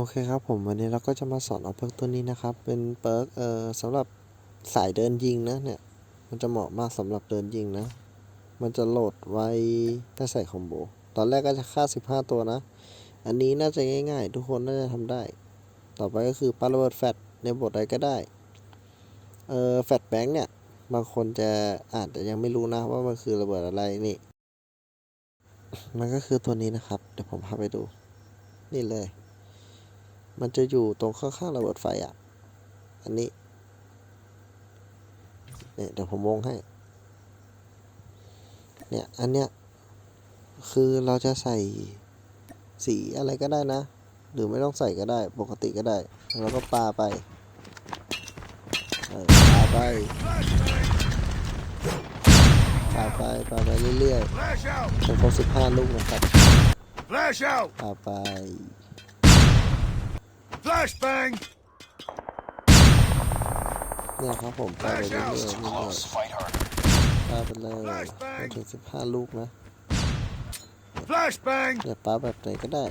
โอเคครับผมวันนี้เราก็จะมาสอนเอาเพิร์กตัวนี้นะครับ เป็นเปิร์กเอ่อสำหรับสายเดินยิงนะเนี่ยมันจะเหมาะมากสำหรับเดินยิงนะ มันจะโหลดไว้ถ้าใส่คอมโบ ตอนแรกก็จะฆ่า 15 ตัวนะ อันนี้น่าจะง่ายๆ ทุกคนน่าจะทำได้ ต่อไปก็คือปาระเบิดแฟตในบทใดก็ได้เอ่อแฟตแบงค์เนี่ยบางคนจะอาจจะยังไม่รู้นะว่ามันคือระเบิดอะไรนี่ มันก็คือตัวนี้นะครับ เดี๋ยวผมพาไปดู นี่เลย มันจะอยู่ตรงข้างๆระเบิดไฟอะ อันนี้ เนี่ยเดี๋ยวผมวงให้ เนี่ย อันเนี้ย คือเราจะใส่สีอะไรก็ได้นะ หรือไม่ต้องใส่ก็ได้ ปกติก็ได้ แล้วก็ปาไปเออปาไปปาไปปาไปเรื่อย Flash out! ๆจนครบสิบห้าลูกนะครับ Flash out! ปาไป Flashbang! เนี่ยครับผมปาไปเรื่อยๆเรื่อย Close, fight harder. ๆปาไปเลยจนถึงสิบห้าลูกนะ Flashbang! เนี่ยปาแบบไหนก็ได้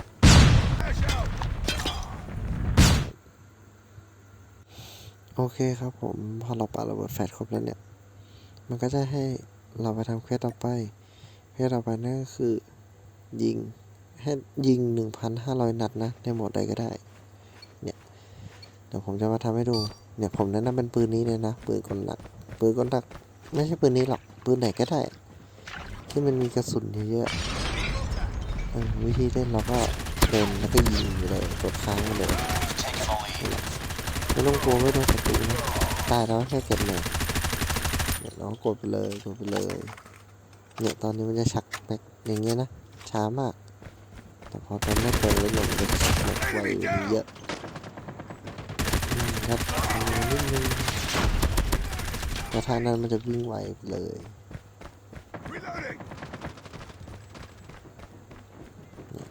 Flash out! โอเคครับผมพอเราปาระเบิดแฟลชครบแล้วเนี่ย มันก็จะให้เราไปทำเควสต่อไปเควสต่อไปนั่นก็คือ ยิงให้ยิง 1,500 นัดนะ ในโหมดใดก็ได้เนี่ย เดี๋ยวผมจะมาทำให้ดูเนี่ยผมแนะนำเป็นปืนนี้เลยนะปืนกลหนักปืนกลหนัก ไม่ใช่ปืนนี้หรอกปืนไหนก็ได้ ที่มันมีกระสุนเยอะๆวิธีเล่นเราก็เดินแล้วก็ยิงไปเลยกดค้างไปเลยไม่ต้องกลัวไม่โดนศัตรูนะตายแล้วแค่เก็บหน่อยเนี่ยเราก็กดไปเลยกดไปเลยเนี่ยตอนนี้มันจะชักแม็กอย่างเงี้ยนะช้ามาก แต่พอตอนนี้เปิดเลยมันจะชักแม็กไวเยอะ ครับนิดนึงแต่ทางนั้นมันจะวิ่งไวเลย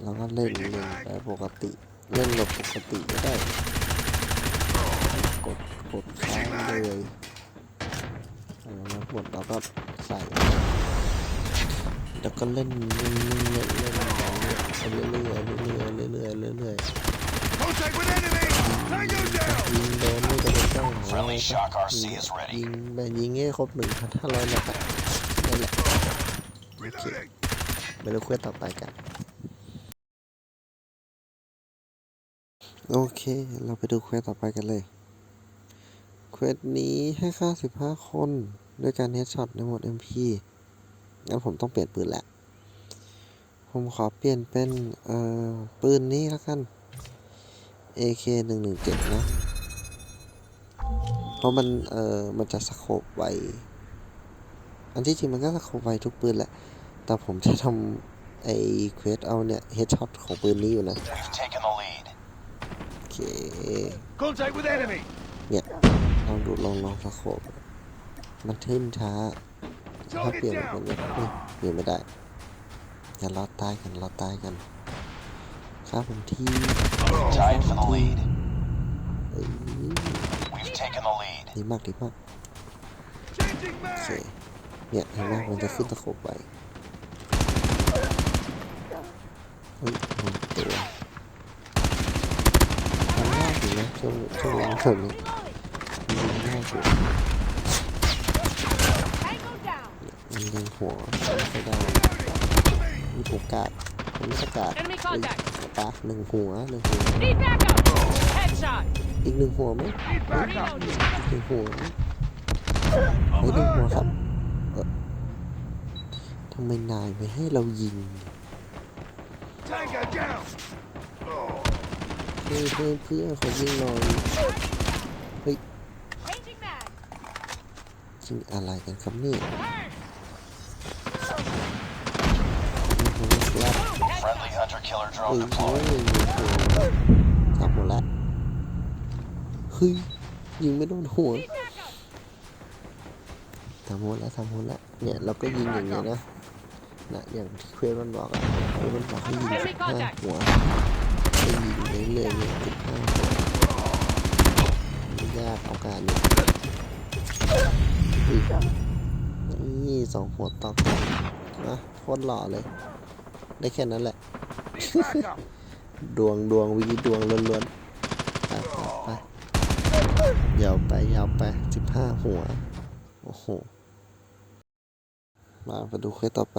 เราก็เล่นเล่นไปปกติ เล่นแบบปกติก็ได้ กดกดค้างเลยแล้วกดเราก็ใส่แล้วก็เล่นเล่นเล่นเล่นเล่นเรื่อยเรื่อยเรื่อยเรื่อยเรื่อยเรื่อยเรื่อย Contact with enemy! Tango down! ยิงโดนไม่จะเป็นต้องของเรา Friendly Shock RC is ready. ยิงแบบยิงให้ครบหนึ่งพันห้าร้อยนัดอะนั่นแหละ Reloading! ไปดูเควสต่อไปกัน โอเค เราไปดูเควสต่อไปกันเลย เควสนี้ให้ค่า 15 คนด้วยการเฮดช็อตในโหมด MP งั้นผมต้องเปลี่ยนปืนแหละ ผมขอเปลี่ยนเป็น เอ่อ ปืนนี้แล้วกัน AK 117 นะ เพราะมัน เอ่อ มันจะสโคบไว อันที่จริงมันก็สโคบไวทุกปืนแหละ แต่ผมจะทำไอ้เควสเอาเนี่ยเฮดช็อตของปืนนี้อยู่นะ โอเค เนี่ย ลองดูลองลองสโคบมันขึ้นช้า ถ้าเปลี่ยนเป็นคนเนี้ยนี่เปลี่ยนไม่ได้อย่ารอตายกันรอตายกัน ครับผมที่ Tied for the lead. เอ้ย We've taken the lead. ดีมากดีมาก Changing โอเค mag! เนี่ยเห็นไหมมันจะขึ้นสโคบไปเฮ้ยโดนตัวทำยากอยู่นะช่วงช่วงหลังแบบนี้มันยากอยู่ Tango down. มันเล็งหัวไม่ค่อยได้มีโอกาสมันไม่ประกาศ Enemy contact ปะหนึ่งหัวหนึ่งหัว Need backup. Headshot. อีกหนึ่งหัวไหม Need backup! Reloading. หนึ่งหัวไหมเฮ้ยหนึ่งหัวครับเออทำไมนายไม่ให้เรายิง Tango down! เฮ้ยเพื่อนเพื่อนขอยิงหน่อย Changing mag. ยิงอะไรกันครับเนี่ย Turn. ยิงหัวครับ Friendly hunter killer เฮ้ย drone โอ้ย deployed. ยิงหัวจับหมดละเฮ้ยยิงไม่โดนหัว Need backup. ทำหมดแล้วทำหมดแล้วเนี่ยเราก็ยิงอย่างเงี้ยนะนะอย่างที่เควสมันบอกอะเควสมันบอกให้ยิงสิบห้าหัวให้ยิงเรื่อยๆเนี่ยสิบห้าหัวไม่ยากเอาการเนี่ยอุ้ยนี่สองหัวต่อกันนะโคตรหล่อเลย ได้แค่นั้นแหละ Need backup! ดวงดวงวีดวงล้วนๆไปไปไปยาวไปยาวไปสิบห้าหัว โอ้โห มาไปดูเควสต่อไป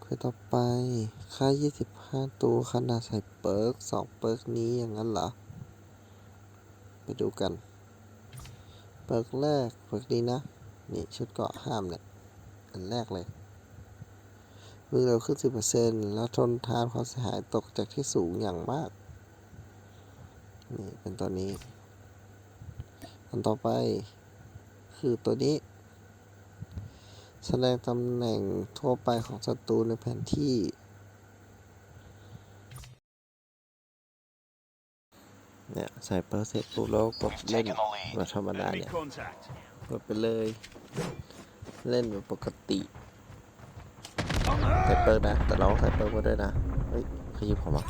เควสต่อไป ค่า25ตัวขนาดใส่เปิร์กสองเปิร์กนี้อย่างนั้นเหรอ ไปดูกัน เปิร์กแรก เปิร์กนี้นะ นี่ชุดเกาะห้ามเนี่ย อันแรกเลย วิ่งเร็วขึ้น 10%แล้วทนทานความเสียหายตกจากที่สูงอย่างมาก นี่เป็นตัวนี้ อันต่อไปคือตัวนี้ แสดงตำแหน่งทั่วไปของศัตรูในแผนที่ เนี่ยใส่เปอร์เซ็นต์ปุ๊บแล้วกดเล่นแบบธรรมดาเนี่ยกดไปเลย เล่นแบบปกติ On ใส่ her! เปิร์นะ แต่เราต้องใส่เปิร์กมาด้วยนะ เฮ้ยขยิบผมอะ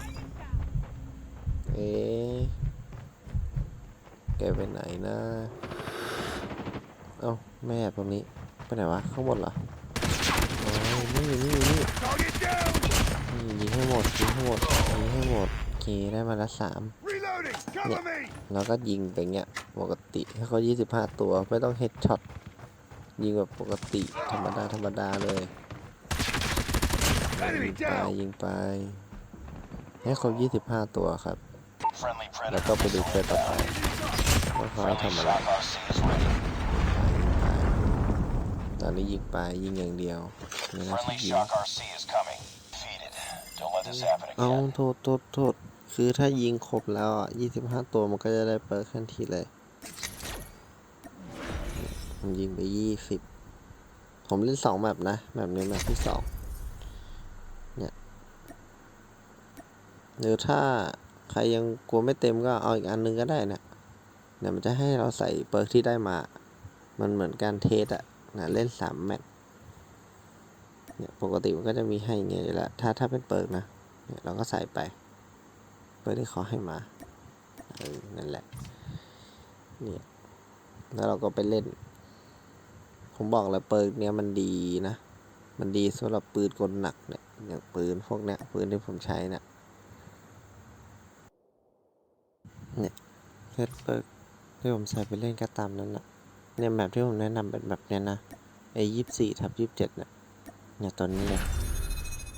เอ๊ะแกไปไหนนะ เอ้าไม่ตรงนี้ ไปไหนวะ ข้างบนเหรอโอ้ยนี่นี่นี่นี่ยิงให้หมดยิงให้หมดยิงให้หมดโอเคได้มาละสาม Reloading! Cover me! แล้วก็ยิงไปเงี้ยปกติให้เขา25 ตัวไม่ต้องเฮดช็อตยิงแบบปกติธรรมดาธรรมดาเลย ยิงไปยิงไป ให้ครบ 25 ตัวครับ แล้วก็ไปดูเควสต่อไปว่าเขาทำอะไร Shock RC is ready. ยิงไปตอนนี้ยิงไปยิงอย่างเดียวไม่น่าที่ยิงเอาโทษโทษโทษคือถ้ายิงครบแล้วอะ25 ตัวมันก็จะได้เปิร์ทันทีเลยผมยิงไป 20 ผมเล่นสองแมปนะแมปนี้แมปที่สอง เนี่ยหรือถ้าใครยังกลัวไม่เต็มก็เอาอีกอันนึงก็ได้นะเนี่ยมันจะให้เราใส่เปิร์กที่ได้มา มันเหมือนการเทสอะนะเล่นสามแมปเนี่ยปกติมันก็จะมีให้อย่างเงี้ยอยู่แล้วถ้าถ้าเป็นเปิร์กนะเนี่ยเราก็ใส่ไป เปิร์กที่เขาให้มาเออนั่นแหละเนี่ยแล้วเราก็ไปเล่น ผมบอกแล้วเปิร์กเนี้ยมันดีนะ มันดีสำหรับปืนกลหนักเนี่ย อย่างปืนพวกเนี้ยปืนที่ผมใช้เนี่ยเนี่ยเซตเปิร์กที่ผมใส่ไปเล่นก็ตามนั้นนะเนี่ยแบบที่ผมแนะนำเป็นแบบเนี้ยนะไอ้ยี่สี่ทับยี่สิบเจ็ดเนี่ยเนี่ยตอนนี้เลย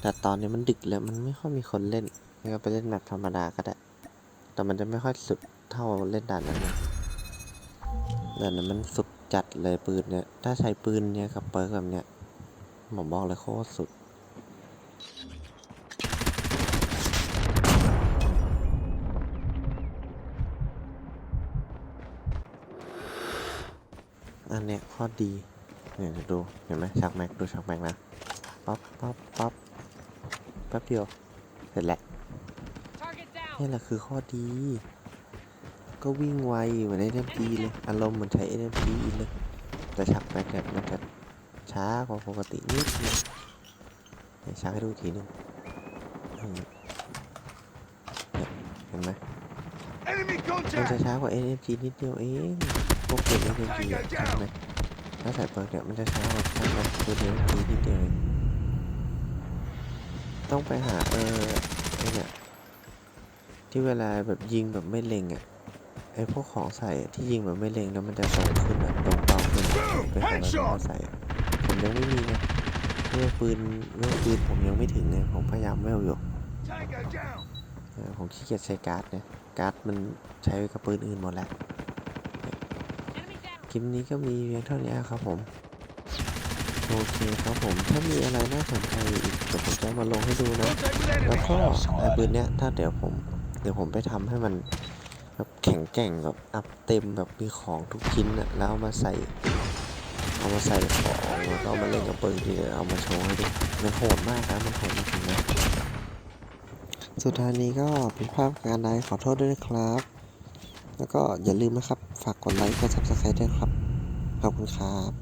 แต่ตอนนี้มันดึกแล้วมันไม่ค่อยมีคนเล่นก็ไปเล่นแบบธรรมดาก็ได้ แต่มันจะไม่ค่อยสุดเท่าเล่นด่านนั้นนะด่านนั้นมันสุดจัดเลยปืนเนี่ย ถ้าใช้ปืนเนี่ยกับเปิร์กแบบเนี้ยผมบอกเลยโคตรสุด อันเนี้ยข้อดี เนี่ยเดี๋ยวดู เห็นไหมชักแม็ก ดูชักแม็กนะ ปั๊บปั๊บปั๊บแป๊บเดียว เสร็จแล้ว Target down. นี่แหละคือข้อดี ก็วิ่งไวเหมือน NMG เลย อารมณ์เหมือนใช้ NMG เลย แต่ชักแม็กเนี่ยมันจะช้ากว่าปกตินิดนึงเดี๋ยวชักให้ดูอีกทีหนึงอืมเนี่ยเห็นไหม Enemy มันจะ contact! ช้ากว่า NMG นิดเดียวเองพวกเปิด NMG อะชักแม็ก ถ้าใส่เปิดเนี่ยมันจะช้ากว่าชักแม็กตัว NMG นิดเดียวเองต้องไปหาเออไอเนี่ยที่เวลาแบบยิงแบบไม่เล็งอะไอพวกของใส่อะที่ยิงแบบไม่เล็งแล้วมันจะตรงขึ้นอะตรงเป้าขึ้นอะไปหาแล้วก็ใส่อะผมยังไม่มีไงเรื่องปืนเรื่องปืนผมยังไม่ถึงไงผมพยายามเวลอยู่ Tango down! เออผมขี้เกียจใช้การ์ดเนี่ยการ์ดมันใช้กับปืนอื่นหมดแล้ว Enemy down. คลิปนี้ก็มีเพียงเท่านี้ครับผม โอเคครับผม ถ้ามีอะไรน่าสนใจอีกเดี๋ยวผมจะมาลงให้ดูนะ แล้วก็ไอ้ปืนเนี้ยถ้าเดี๋ยวผม เดี๋ยวผมไปทำให้มันแบบแข็งแกร่งแบบอัพเต็มแบบมีของทุกชิ้นอะแล้วเอามาใส่ เอามาใส่ของแล้วก็เอามาเล่นกับปืนที่เอามาโชว์ให้ดูมันโหดมากนะมันโหดจริงนะสุดท้ายนี้ก็เป็นภาพการใดขอโทษด้วยนะครับ แล้วก็อย่าลืมนะครับ ฝากกดไลค์ กด subscribe ด้วยครับ ขอบคุณครับ